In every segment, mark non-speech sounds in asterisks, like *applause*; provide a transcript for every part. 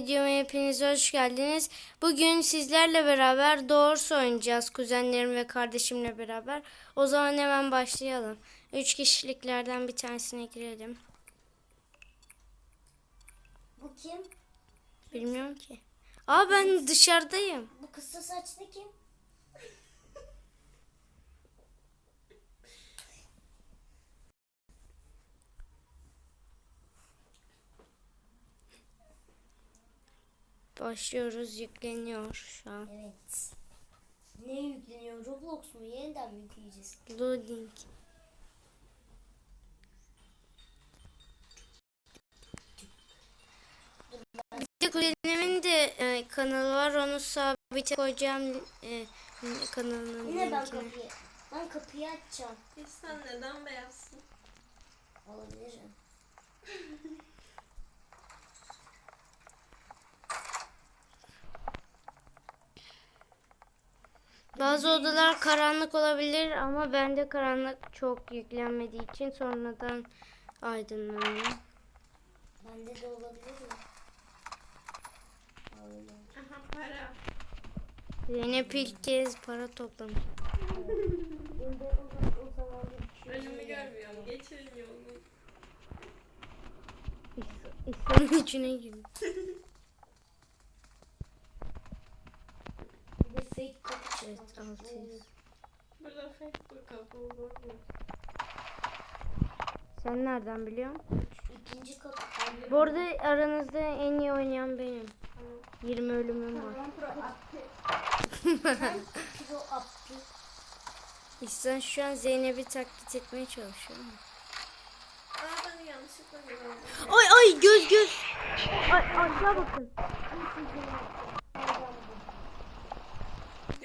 videoma hepiniz hoş geldiniz. Bugün sizlerle beraber Doğrusu oynayacağız. Kuzenlerim ve kardeşimle beraber. O zaman hemen başlayalım. Üç kişiliklerden bir tanesine girelim. Bu kim? Bilmiyorum ki. Aa ben dışarıdayım. Bu kısa saçlı kim? Başlıyoruz. Yükleniyor şu an. Evet. Ne yükleniyor? Roblox mu? Yeniden mi yükleyeceğiz? Loading. Bir de kuzenimin de e, kanalı var. Onu sabite koyacağım e, kanalının Yine ben kapıyı. Ben kapıyı açacağım. Sen neden beyazsın? Olabilirim. *laughs* Bazı odalar karanlık olabilir ama bende karanlık çok yüklenmediği için sonradan aydınlanıyor. Bende de olabilir mi? Aha para. Zeynep ilk kez para toplamış. Önümü görmüyorum. Geçirin yolunu. İslam'ın içine girdi. *laughs* Bir de fake kapı Evet. 600. Burada Facebook kapı mu? Sen nereden biliyorsun? İkinci kapı. Bu arada aranızda en iyi oynayan benim. 20 ölümüm var. *laughs* Pro. İhsan şu an Zeynep'i taklit etmeye çalışıyor. ama. Aa ben yanlışlıkla gördüm. Ay ay göz göz. Ay aşağı bakın.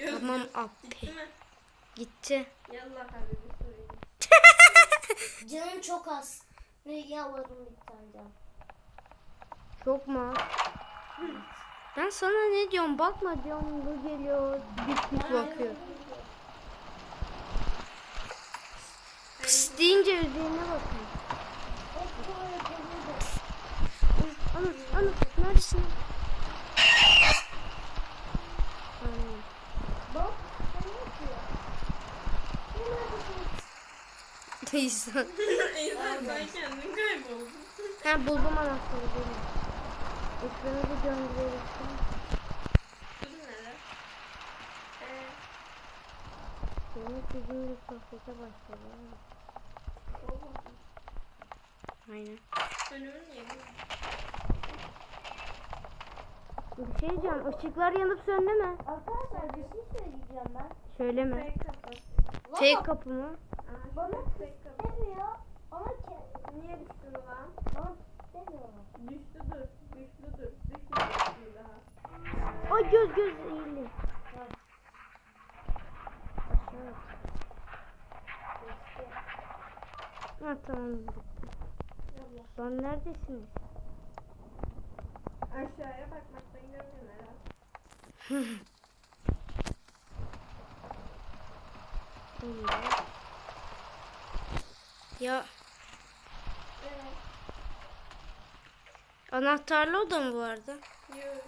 Tamam appi. Gitti mi? Gitti. Yallah hadi bir sorayım. *laughs* Canım çok az. Ve yalvarırım bir tane daha. Çok mu? Ben sana ne diyorum bakma diyorum bu geliyor dik dik bakıyor. Pıs deyince üzerine yapabilirim. Ana ana neredesin? Aynen. Bak sen ne yapıyorsun? İhsan. *laughs* İnsan sen kendin kayboldun. Ha buldum anahtarı benim. Ekranı bir döndürelim. Kızım nere? Eee. Senin sizinle sohbete başladı. Aynen. Önümü niye görüyorsun? Bir şey diyeceğim. Işıklar yanıp söndü mü? Arkadaşlar bir şey söyleyeceğim ben. Söyleme. Fake kapı. Fake kapı mı? Bana fake kapı. demiyor. Ama ke- Niye düştün ulan? bana demiyor. Düştüdür. Düştüdür. Düştüdür daha. Ay göz göz eğildi. Aşağı. Ha tamam. Lan neredesiniz? Aşağıya bakmaktan görmüyorum herhalde. *laughs* Ya Evet. anahtarlı oda mı bu arada? Yok.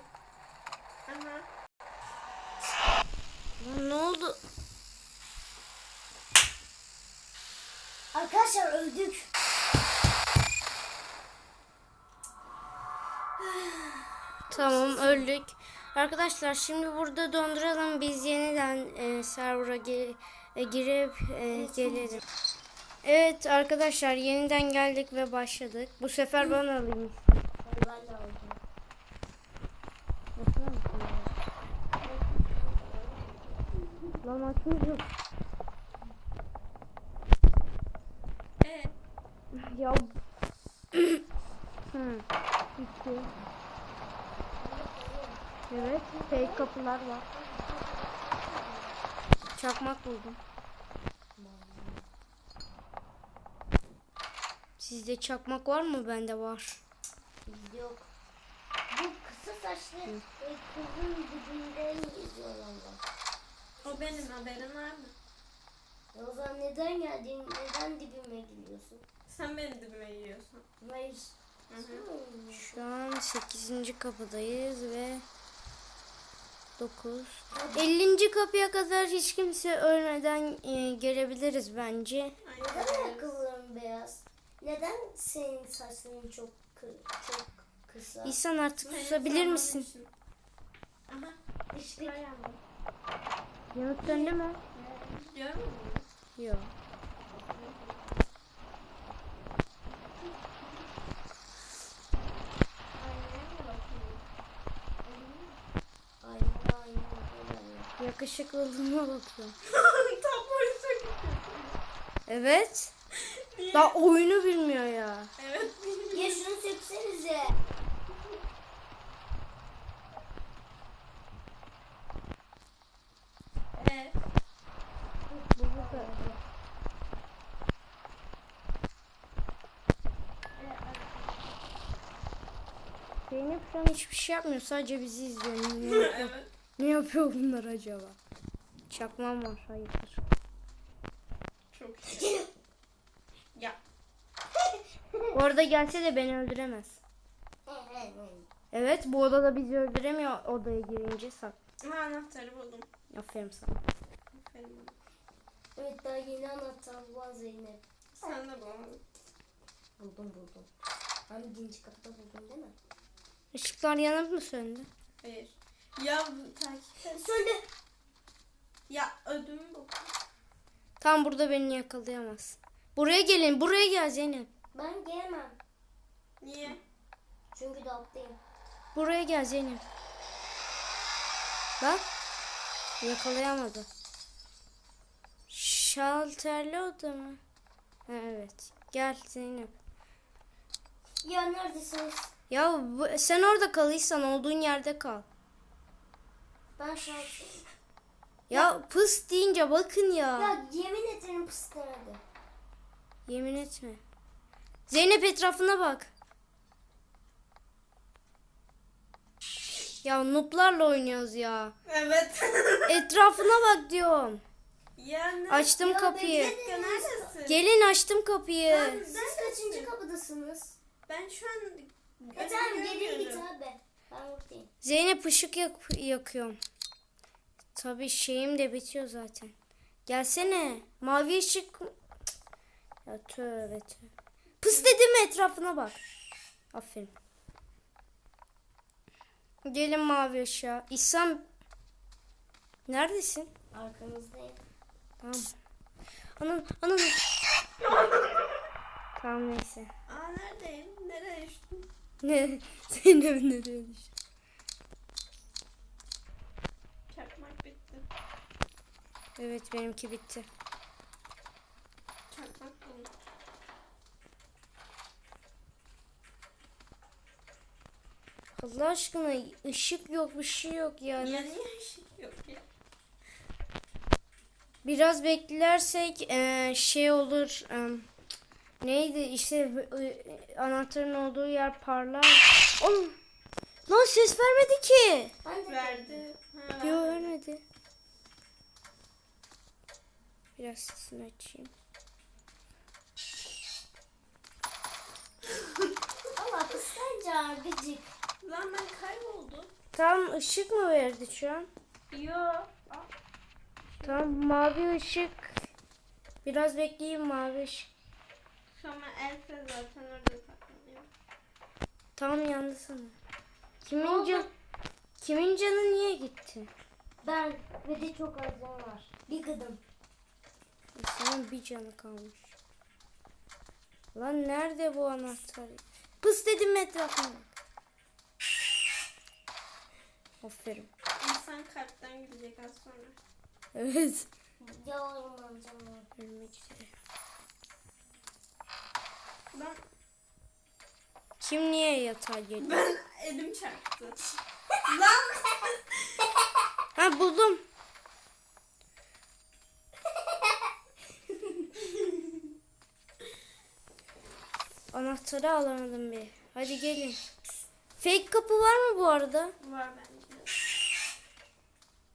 Aha. Lan ne oldu? Arkadaşlar öldük. Tamam öldük. Arkadaşlar şimdi burada donduralım. Biz yeniden e, server'a e, girip e, gelelim. Evet arkadaşlar yeniden geldik ve başladık. Bu sefer ben alayım. Hadi ben de alacağım. Bakar mısın? Lan açmıyor. Ee, Ya. Hı. Evet, fake kapılar var. Çakmak buldum. Sizde çakmak var mı? Bende var. Yok. Bu kısa saçlı e, kızın dibinden geziyor valla. o benim haberin var mı? O zaman neden geldin? Neden dibime geliyorsun? Sen benim dibime giriyorsun. Hayır. Şu an 8. kapıdayız ve 9. 50. kapıya kadar hiç kimse ölmeden e, gelebiliriz bence. Neden ayakkabıların beyaz? Neden senin saçların çok kı- çok kısa? İhsan artık susabilir misin? Aha. İşte yandı. Yanıt döndü mü? Yok. Yakışıklılığıma bakıyorum. *laughs* Tam boyu çok Evet. Daha oyunu bilmiyor ya. Evet. Ya şunu söksenize. Evet. Bu burada. Zeynep şu an hiçbir şey yapmıyor. Sadece bizi izliyor. Ne yapıyor, *laughs* evet. ne yapıyor bunlar acaba? Çakmam var. Hayırdır. Çok iyi. *laughs* Arada gelse de beni öldüremez. Evet bu odada bizi öldüremiyor odaya girince sak. Anahtarı buldum. Aferin sana. Aferin bana. Evet daha yeni anahtar var Zeynep. Sen de bana. Buldum buldum. Hani ikinci kapıda buldum değil mi? Işıklar yanıp mı söndü? Hayır. Ya takip et. Söyle. Ya ödümü bu. Tam burada beni yakalayamaz. Buraya gelin. Buraya gel Zeynep. Ben gelemem. Niye? Çünkü dolaptayım. Buraya gel Zeynep. Bak. Yakalayamadı. Şalterli oda mı? Ha, evet. Gel Zeynep. Ya neredesiniz? Ya bu- sen orada kalıysan olduğun yerde kal. Ben şarkıyım. Ya pıs deyince bakın ya. Ya yemin ederim pıs demedi. Yemin etme. Zeynep etrafına bak. Ya nuplarla oynuyoruz ya. Evet. *laughs* Etrafına bak diyorum. ya ne? Açtım Ya kapıyı. bekle. Gelin açtım kapıyı. Ben- Siz kaçıncı kapıdasınız? Ben şu an E tamam geriye git abi. Ben buradayım. Zeynep ışık yak- yakıyorum. Tabii şeyim de bitiyor zaten. Gelsene. Mavi ışık. Ya tövbe tövbe. Pıs dedim etrafına bak. Aferin. Gelin mavi ışığa. İhsan. Neredesin? Arkanızdayım. Tamam. Anam anam. tamam neyse. Aa neredeyim? Nereye düştüm? Ne? *laughs* Zeynep nereye düştü? Çakmak bitti. Evet benimki bitti. Çakmak buldum. Allah aşkına ışık yok bir şey yok yani. Ya niye ışık yok ya? Biraz beklersek eee, şey olur. eee, neydi işte e, anahtarın olduğu yer parlar. Oğlum. Lan ses vermedi ki. De Verdi. Ha, Yok vermedi. Biraz sesini açayım. Ama kıskanca gıcık. Lan ben kayboldum. Tam ışık mı verdi şu an? Yo. Aa, Tam mavi ışık. Biraz bekleyeyim mavi ışık. Sonra Elfe zaten orada saklanıyor. Tam yandı sana. Kimin can Kimin canı niye gitti? Ben ve de çok az can var. Bir gıdım. Senin bir canı kalmış. Lan nerede bu anahtar? Pıs dedim etrafına? Aferin. İnsan kalpten gidecek az sonra. Evet. Ya orman canım. Ölmek üzere. Ben, Kim niye yatağa geliyor? ben elim çarptı. *laughs* Lan. Ha buldum. *laughs* Anahtarı alamadım bir. Hadi gelin. Fake kapı var mı bu arada? Var bence.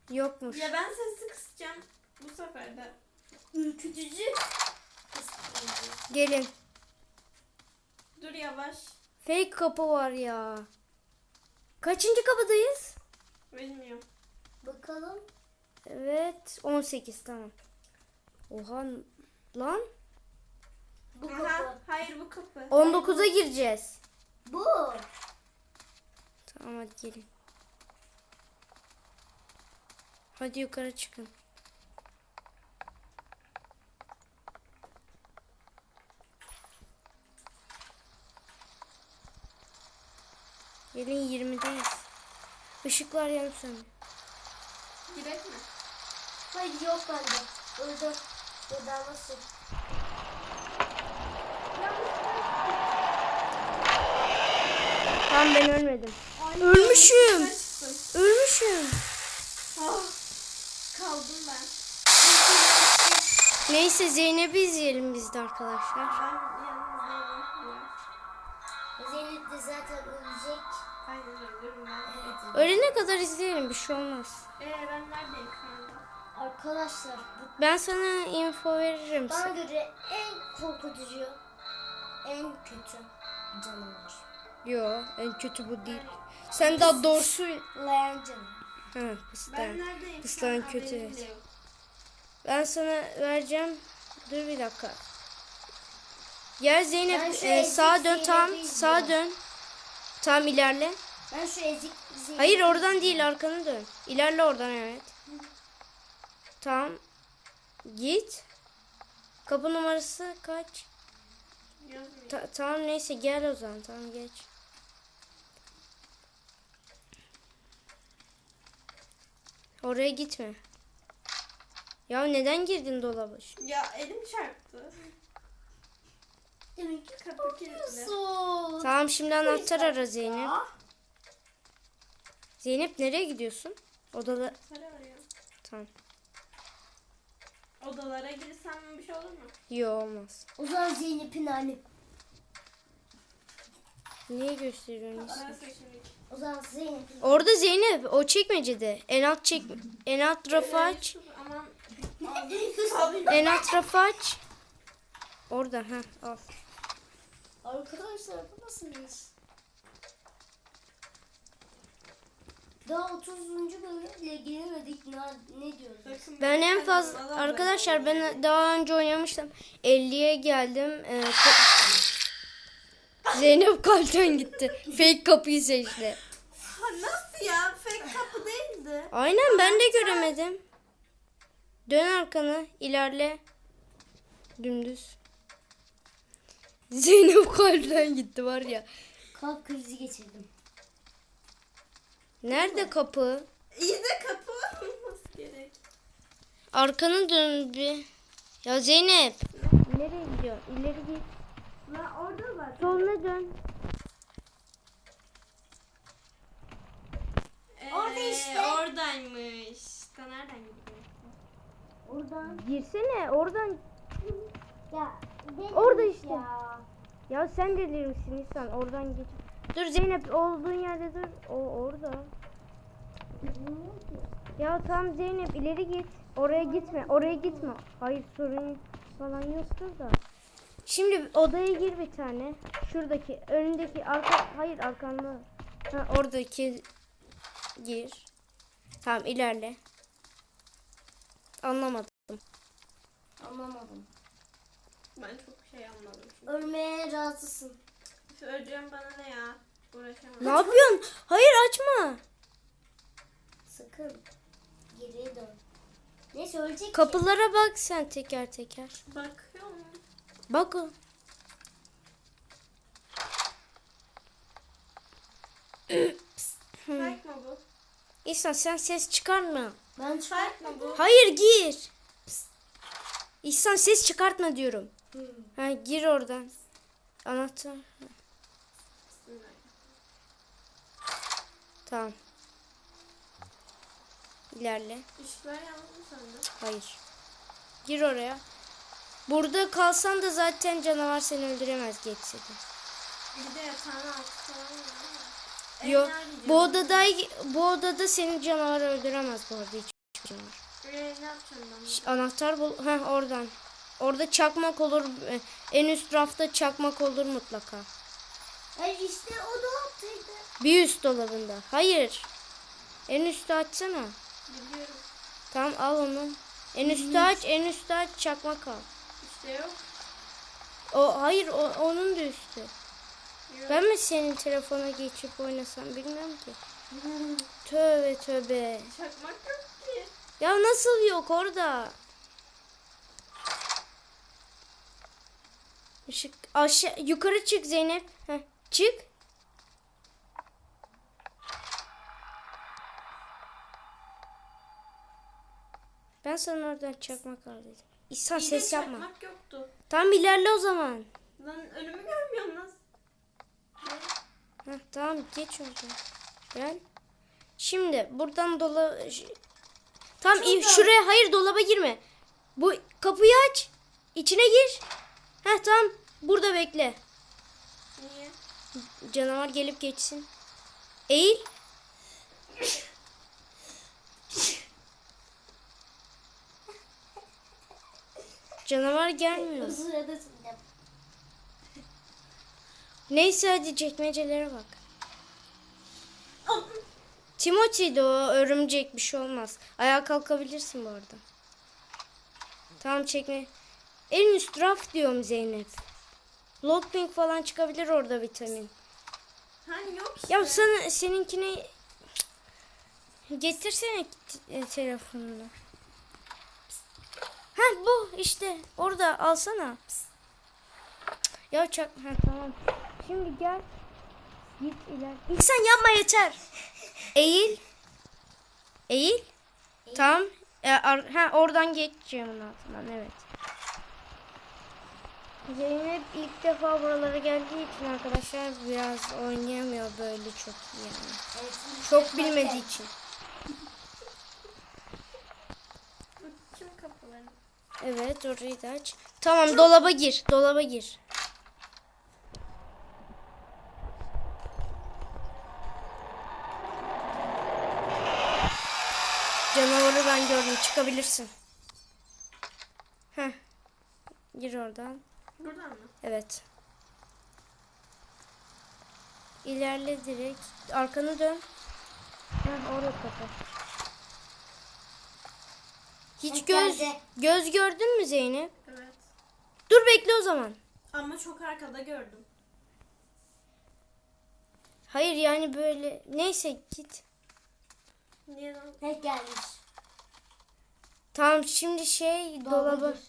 Yokmuş. Ya ben sesi kısacağım. Bu sefer de. Ürkütücü. Gelin. Dur yavaş. Fake kapı var ya. Kaçıncı kapıdayız? Bilmiyorum. Bakalım. Evet 18 tamam. Oha lan Bu Aha, kapı. hayır bu kapı. 19'a gireceğiz. Bu. Tamam hadi gelin. Hadi yukarı çıkın. Gelin 20'deyiz. Işıklar yanıp söndü. Girek mi? Hayır yok bende. Öldüm. Ya da nasıl? Tamam ben ölmedim. Ölmüşüm. Ölmüşüm. Ah, kaldım ben. Neyse Zeynep'i izleyelim biz de arkadaşlar. Zeynep de zaten ölecek. Aynen ben. Evet. Ölene kadar izleyelim bir şey olmaz. Ee ben neredeyim? Arkadaşlar bu Ben sana info veririm. bana göre en korkutucu, en kötü canavar. Yo en kötü bu değil. Sen daha doğrusu... Layan canavar. Ha Ben pıstan. neredeyim? Kötü, evet. Ben sana vereceğim. Dur bir dakika. Gel Zeynep Ben e, sağa dön tam sağa dön. Tam ilerle. Ben şu ezik Zeynep. Hayır oradan değil arkanı dön. İlerle oradan evet. Tamam. Git. Kapı numarası kaç? Ta- tamam neyse gel o zaman tamam geç. Oraya gitme. Ya neden girdin dolaba? Ya elim çarptı. Demek ki Kapı kilitli. Tamam şimdi anahtar ara Zeynep. Zeynep nereye gidiyorsun? Odada tamam. Odalara girsem bir şey olur mu? Yok olmaz. O zaman Zeynep'in hali. Niye gösteriyorsun? Orası şimdi. O zaman Zeynep'in Orada Zeynep o çekmecede. En alt çek en alt rafı aç. Aman. En alt rafı aç. Orada ha al. Arkadaşlar bu nasılmış? Daha 30. bölümle gelemedik. Ne, ne diyoruz? Ben en fazla arkadaşlar ben daha önce oynamıştım. 50'ye geldim. Ee, Zeynep kalpten gitti. Fake kapıyı seçti. Ha, nasıl ya? Fake kapı değildi. Aynen ben de göremedim. Dön arkanı ilerle. Dümdüz. Zeynep kalpten gitti var ya. Kalp krizi geçirdim. Nerede kapı? İyi de kapı olması gerek. Arkanı dön bir. Ya Zeynep. Nereye gidiyor? İleri git. Orada var. Soluna dön. Ee, Orada işte. Oradaymış. Da nereden gidiyor? Oradan. Girsene oradan. Ya. Orada işte. Ya. Ya sen delir misin İhsan? Oradan git. Dur Zeynep olduğun yerde dur. O orada. Bilmiyorum ki. Ya tamam Zeynep ileri git. Oraya gitme. Oraya gitme. Hayır sorun falan yoktur da. Şimdi odaya gir bir tane. Şuradaki önündeki arka hayır arkanda. Ha oradaki gir. Tamam ilerle. Anlamadım. Anlamadım. Ben çok şey anladım. Şimdi. Ölmeye razısın. Öleceğim bana ne ya? Uğraşamam. Ne yapıyorsun? Hayır açma. Sakın. Geriye dön. Neyse ölecek ki. Kapılara bak sen teker teker. Bakıyorum. Bak o. Fake mı bu? İhsan sen ses çıkarma. Ben Fake mı bu? Hayır gir. İhsan ses çıkartma diyorum. Hmm. Ha gir oradan. Anahtar. Tamam. İlerle. Işıklar yandı mı sende? Hayır. Gir oraya. Burada kalsan da zaten canavar seni öldüremez geçse de. Bir de yatağın altı falan var. Yok. Bu odada bu odada senin canavar öldüremez bu arada hiç canavar. Ee, ne yapacağım ben? Anahtar bul. Heh oradan. Orada çakmak olur. e, En üst rafta çakmak olur mutlaka. E işte o dolaptaydı. Bir üst dolabında. Hayır. En üstü açsana. Biliyorum. Tamam al onu. En üstü aç, en üstü aç, çakmak al. Yok. O hayır, o, onun da üstü. Yok. Ben mi senin telefona geçip oynasam bilmiyorum ki. Tövbe tövbe. Çakmak yok ki. Ya nasıl yok orada? Işık aşağı yukarı çık Zeynep. Heh, çık. Ben sana oradan çakmak al dedim. İhsan de ses yapma. Çakmak yoktu. Tamam ilerle o zaman. Lan önümü görmüyorum nasıl? Heh, tamam geç oradan. Gel. Şimdi buradan dola... ş- Tamam iyi, şuraya hayır dolaba girme. Bu kapıyı aç. İçine gir. Heh tamam burada bekle. Niye? Canavar gelip geçsin. Eğil. Canavar gelmiyor. Sinem. Neyse hadi çekmecelere bak. Timothy de o örümcek bir şey olmaz. Ayağa kalkabilirsin bu arada. Tamam çekme. En üst raf diyorum Zeynep. Lockpink falan çıkabilir orada vitamin. Hani yok işte. Ya sana seninkini getirsene telefonunu. Ha bu işte orada alsana. Ya çak ha tamam. Şimdi gel. Git iler. İnsan yapma yeter. Eğil. Eğil. Tamam. E, ar- ha oradan geçeceğim altından evet. Zeynep ilk defa buralara geldiği için arkadaşlar biraz oynayamıyor böyle çok yani. Evet, Çok bilmediği için. Kim kapıları? Evet orayı da aç. Tamam dolaba gir. Dolaba gir. Canavarı ben gördüm. Çıkabilirsin. Heh. Gir oradan. Buradan mı? Evet. İlerle direkt. Arkanı dön. Heh, orada kapat. Hiç göz geldi. göz gördün mü Zeynep? Evet. Dur bekle o zaman. Ama çok arkada gördüm. Hayır yani böyle neyse git. Niye lan? Tek gelmiş. Tamam şimdi şey dolaba. gir.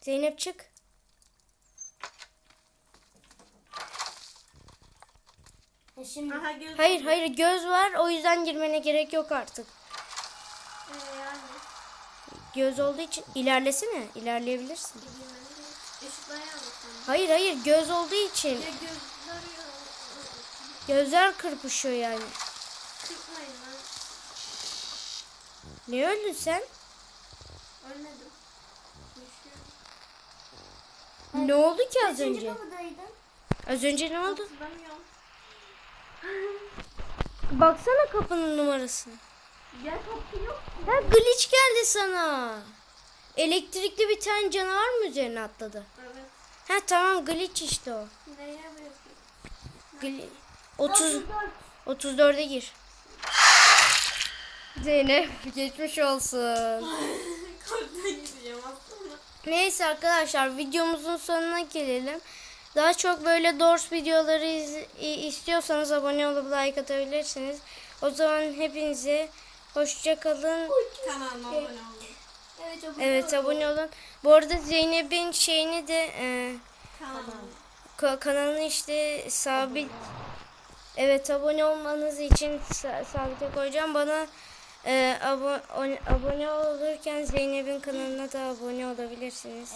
Zeynep çık. E şimdi Aha göz. Hayır hayır göz var o yüzden girmene gerek yok artık. Ee, yani. Göz olduğu için ilerlesene ilerleyebilirsin. Hayır hayır göz olduğu için Ya gözler kırpışıyor yani. Kırpmayın lan. Ne öldün sen? Ölmedim. Ne oldu ki az önce? Az önce ne oldu? Hatırlamıyorum. Baksana kapının numarasına. Ya kapı yok. Ha glitch geldi sana. Elektrikli bir tane canavar mı üzerine atladı? Evet. Ha tamam glitch işte o. Neye? Gli 30 34'e gir. Zeynep geçmiş olsun. *laughs* Neyse arkadaşlar videomuzun sonuna gelelim. Daha çok böyle Doors videoları istiyorsanız abone olup like atabilirsiniz. O zaman hepinize hoşça kalın. Kanalıma abone olun. Evet, o Evet abone olun. Bu arada Zeynep'in şeyini de e, Kanalıma. ka- kanalını işte sabit Evet abone olmanız için sa- sabite koyacağım. Bana e, abo- on- abone olurken Zeynep'in kanalına da abone olabilirsiniz.